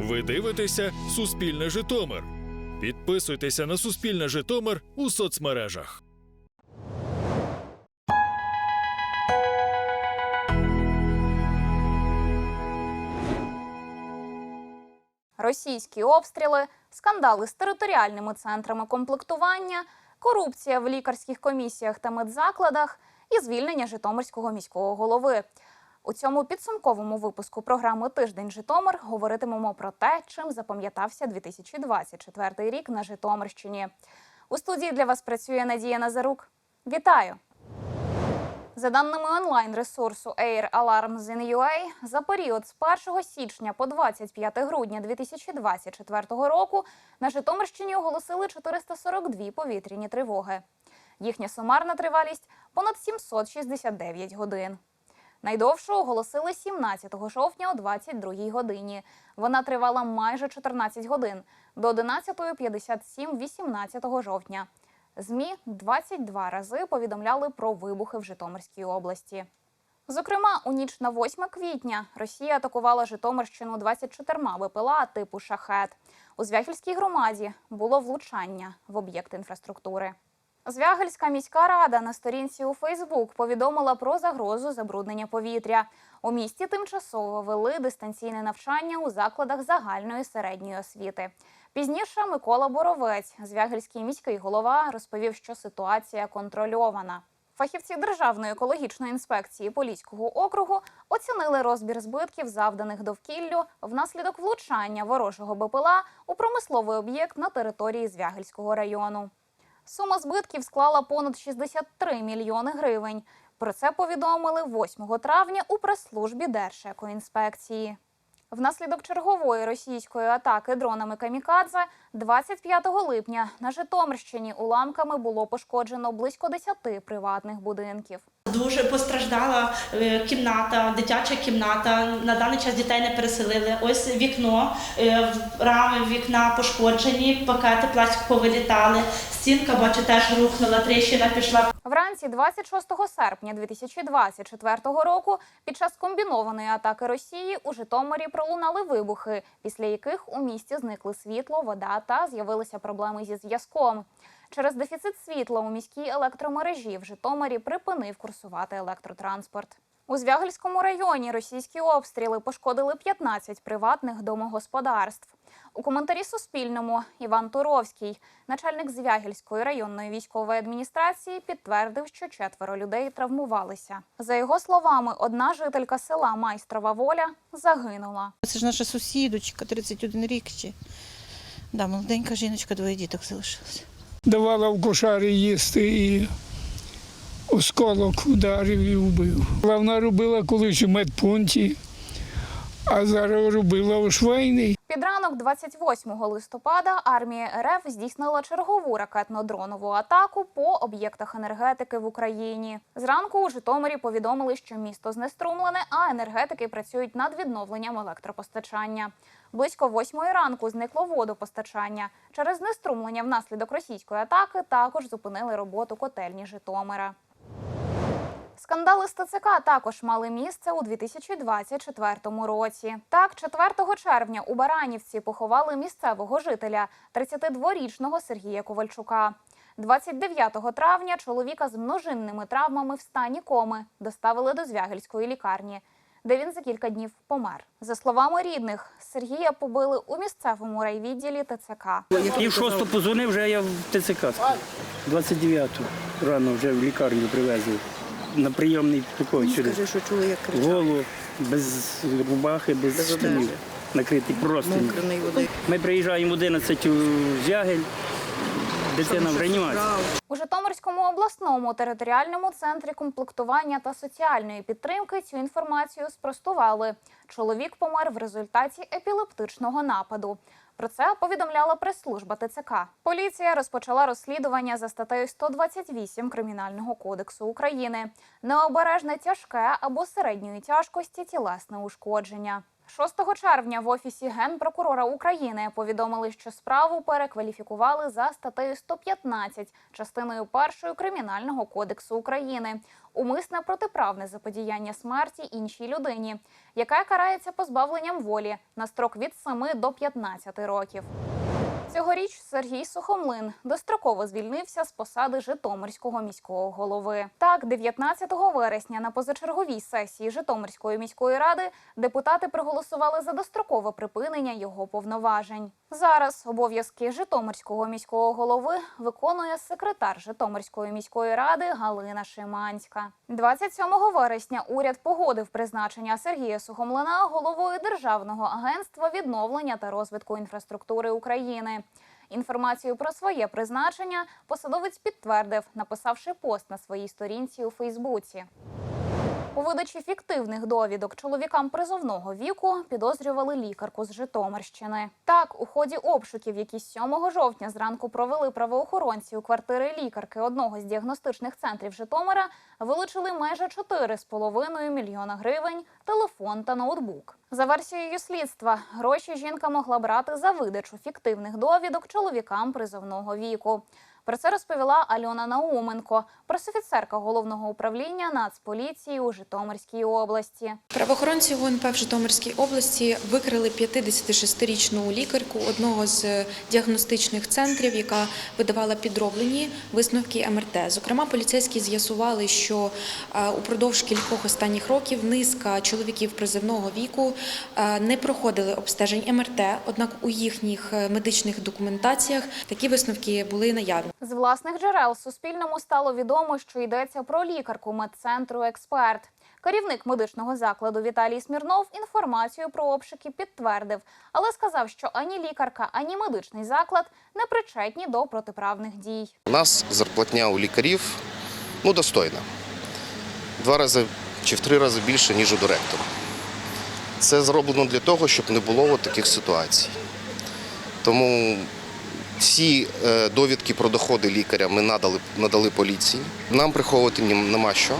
Ви дивитеся Суспільне Житомир. Підписуйтеся на Суспільне Житомир у соцмережах. Російські обстріли, скандали з територіальними центрами комплектування, корупція в лікарських комісіях та медзакладах і звільнення Житомирського міського голови. У цьому підсумковому випуску програми Тиждень Житомир говоритимемо про те, чим запам'ятався 2024 рік на Житомирщині. У студії для вас працює Надія Назарук. Вітаю! За даними онлайн-ресурсу Air Alarms in UA, за період з 1 січня по 25 грудня 2024 року на Житомирщині оголосили 442 повітряні тривоги. Їхня сумарна тривалість понад 769 годин. Найдовшу оголосили 17 жовтня о 22 годині. Вона тривала майже 14 годин до 11.57 18 жовтня. ЗМІ 22 рази повідомляли про вибухи в Житомирській області. Зокрема, у ніч на 8 квітня Росія атакувала Житомирщину 24 БПЛА типу шахет. У Звягільській громаді було влучання в об'єкт інфраструктури. Звягельська міська рада на сторінці у Фейсбук повідомила про загрозу забруднення повітря. У місті тимчасово вели дистанційне навчання у закладах загальної середньої освіти. Пізніше Микола Боровець, звягельський міський голова, розповів, що ситуація контрольована. Фахівці Державної екологічної інспекції Поліського округу оцінили розбір збитків, завданих довкіллю внаслідок влучання ворожого БПЛА у промисловий об'єкт на території Звягельського району. Сума збитків склала понад 63 мільйони гривень. Про це повідомили 8 травня у прес-службі Держекоінспекції. Внаслідок чергової російської атаки дронами камікадзе 25 липня на Житомирщині уламками було пошкоджено близько 10 приватних будинків. Дуже постраждала е, кімната, дитяча кімната. На даний час дітей не переселили. Ось вікно, е, рами вікна пошкоджені, пакети пластику повилітали. Стінка, бачу, теж рухнула, тріщина пішла. Вранці 26 серпня 2024 року під час комбінованої атаки Росії у Житомирі пролунали вибухи, після яких у місті зникли світло, вода та з'явилися проблеми зі зв'язком. Через дефіцит світла у міській електромережі в Житомирі припинив курсувати електротранспорт. У Звягельському районі російські обстріли пошкодили 15 приватних домогосподарств. У коментарі Суспільному Іван Туровський, начальник Звягельської районної військової адміністрації, підтвердив, що четверо людей травмувалися. За його словами, одна жителька села Майстрова Воля загинула. Це ж наша сусідочка, 31 рік ще. Да, молоденька жіночка, двоє діток залишилося. давала в кошарі їсти і осколок ударив і вбив. Вона робила колись у медпункті, а зараз робила у швейний. Під ранок 28 листопада армія РФ здійснила чергову ракетно-дронову атаку по об'єктах енергетики в Україні. Зранку у Житомирі повідомили, що місто знеструмлене, а енергетики працюють над відновленням електропостачання. Близько восьмої ранку зникло водопостачання. Через знеструмлення внаслідок російської атаки також зупинили роботу котельні Житомира. Скандали з ТЦК також мали місце у 2024 році. Так, 4 червня у Баранівці поховали місцевого жителя 32-річного Сергія Ковальчука. 29 травня чоловіка з множинними травмами в стані коми доставили до Звягельської лікарні, де він за кілька днів помер. За словами рідних, Сергія побили у місцевому райвідділі ТЦК. І в шосту позвонив, вже я в ТЦК. 29-ту рано вже в лікарню привезли. На прийомний покой сюди. Скажи, що чули, як кричали. Голу, без рубахи, без, Без штанів. Накритий просто. Ми приїжджаємо 11 у Зягель, дитина в реанімації. У Житомирському обласному територіальному центрі комплектування та соціальної підтримки цю інформацію спростували. Чоловік помер в результаті епілептичного нападу. Про це повідомляла прес-служба ТЦК. Поліція розпочала розслідування за статтею 128 Кримінального кодексу України. Необережне тяжке або середньої тяжкості тілесне ушкодження. 6 червня в офісі генпрокурора України повідомили, що справу перекваліфікували за статтею 115 частиною 1 Кримінального кодексу України умисне протиправне заподіяння смерті іншій людині, яка карається позбавленням волі на строк від 7 до 15 років. Цьогоріч Сергій Сухомлин достроково звільнився з посади Житомирського міського голови. Так, 19 вересня на позачерговій сесії Житомирської міської ради депутати проголосували за дострокове припинення його повноважень. Зараз обов'язки Житомирського міського голови виконує секретар Житомирської міської ради Галина Шиманська. 27 вересня уряд погодив призначення Сергія Сухомлина головою Державного агентства відновлення та розвитку інфраструктури України. Інформацію про своє призначення посадовець підтвердив, написавши пост на своїй сторінці у Фейсбуці. У видачі фіктивних довідок чоловікам призовного віку підозрювали лікарку з Житомирщини. Так, у ході обшуків, які 7 жовтня зранку провели правоохоронці у квартири лікарки одного з діагностичних центрів Житомира, вилучили майже 4,5 мільйона гривень, телефон та ноутбук. За версією слідства, гроші жінка могла брати за видачу фіктивних довідок чоловікам призовного віку. Про це розповіла Альона Науменко, пресофіцерка головного управління Нацполіції у Житомирській області. Правоохоронці ГУНП в Житомирській області викрили 56-річну лікарку одного з діагностичних центрів, яка видавала підроблені висновки МРТ. Зокрема, поліцейські з'ясували, що е, упродовж кількох останніх років низка чоловіків призивного віку е, не проходили обстежень МРТ, однак у їхніх е, медичних документаціях такі висновки були наявні. З власних джерел Суспільному стало відомо, що йдеться про лікарку медцентру Експерт. Керівник медичного закладу Віталій Смірнов інформацію про обшуки підтвердив, але сказав, що ані лікарка, ані медичний заклад не причетні до протиправних дій. У нас зарплатня у лікарів ну, достойна. Два рази чи в три рази більше, ніж у директора. Це зроблено для того, щоб не було таких ситуацій. Тому всі е, довідки про доходи лікаря ми надали, надали поліції. Нам приховувати нема що.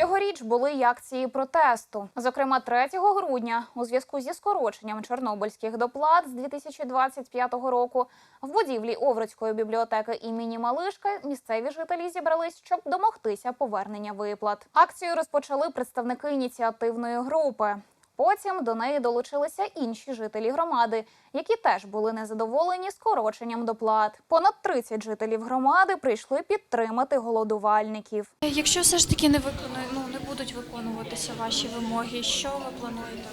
Цьогоріч були й акції протесту. Зокрема, 3 грудня, у зв'язку зі скороченням чорнобильських доплат з 2025 року, в будівлі Овруцької бібліотеки імені Малишка місцеві жителі зібрались, щоб домогтися повернення виплат. Акцію розпочали представники ініціативної групи. Потім до неї долучилися інші жителі громади, які теж були незадоволені скороченням доплат. Понад 30 жителів громади прийшли підтримати голодувальників. Якщо все ж таки не виконує, ну не будуть виконуватися ваші вимоги, що ви плануєте?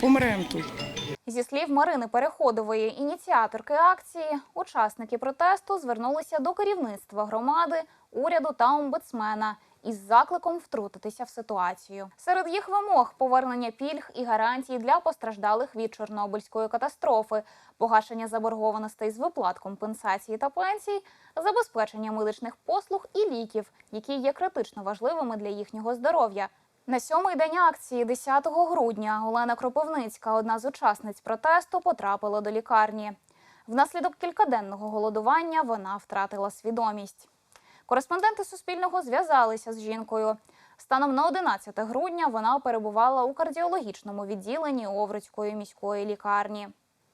Помремо тут. Зі слів Марини Переходової, ініціаторки акції, учасники протесту звернулися до керівництва громади, уряду та омбудсмена із закликом втрутитися в ситуацію. Серед їх вимог повернення пільг і гарантій для постраждалих від Чорнобильської катастрофи, погашення заборгованостей з виплат компенсації та пенсій, забезпечення медичних послуг і ліків, які є критично важливими для їхнього здоров'я. На сьомий день акції, 10 грудня, Олена Кропивницька, одна з учасниць протесту, потрапила до лікарні. Внаслідок кількаденного голодування вона втратила свідомість. Кореспонденти Суспільного зв'язалися з жінкою. Станом на 11 грудня вона перебувала у кардіологічному відділенні Овруцької міської лікарні.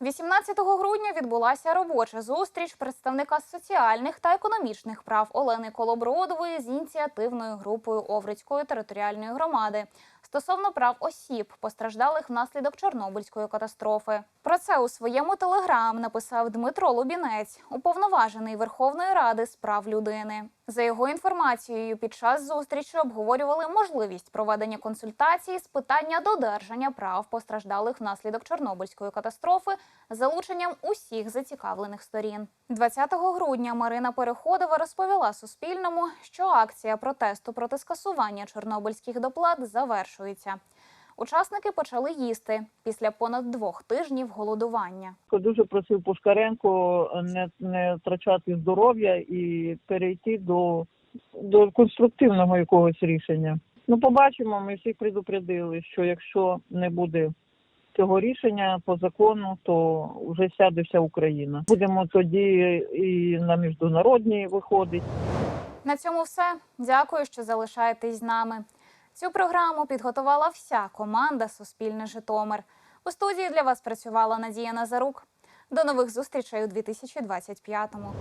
18 грудня відбулася робоча зустріч представника соціальних та економічних прав Олени Колобродової з ініціативною групою Овруцької територіальної громади стосовно прав осіб, постраждалих внаслідок Чорнобильської катастрофи. Про це у своєму телеграм написав Дмитро Лубінець, уповноважений Верховної Ради з прав людини. За його інформацією, під час зустрічі обговорювали можливість проведення консультацій з питання додержання прав постраждалих внаслідок Чорнобильської катастрофи з залученням усіх зацікавлених сторін. 20 грудня Марина Переходова розповіла Суспільному, що акція протесту проти скасування чорнобильських доплат завершується. Учасники почали їсти після понад двох тижнів голодування. Дуже просив Пушкаренко не, не втрачати здоров'я і перейти до, до конструктивного якогось рішення. Ну, побачимо, ми всіх предупредили, що якщо не буде цього рішення по закону, то вже сяде вся Україна. Будемо тоді і на міжнародні виходити. На цьому все. Дякую, що залишаєтесь з нами. Цю програму підготувала вся команда Суспільне Житомир. У студії для вас працювала Надія Назарук. До нових зустрічей у 2025-му.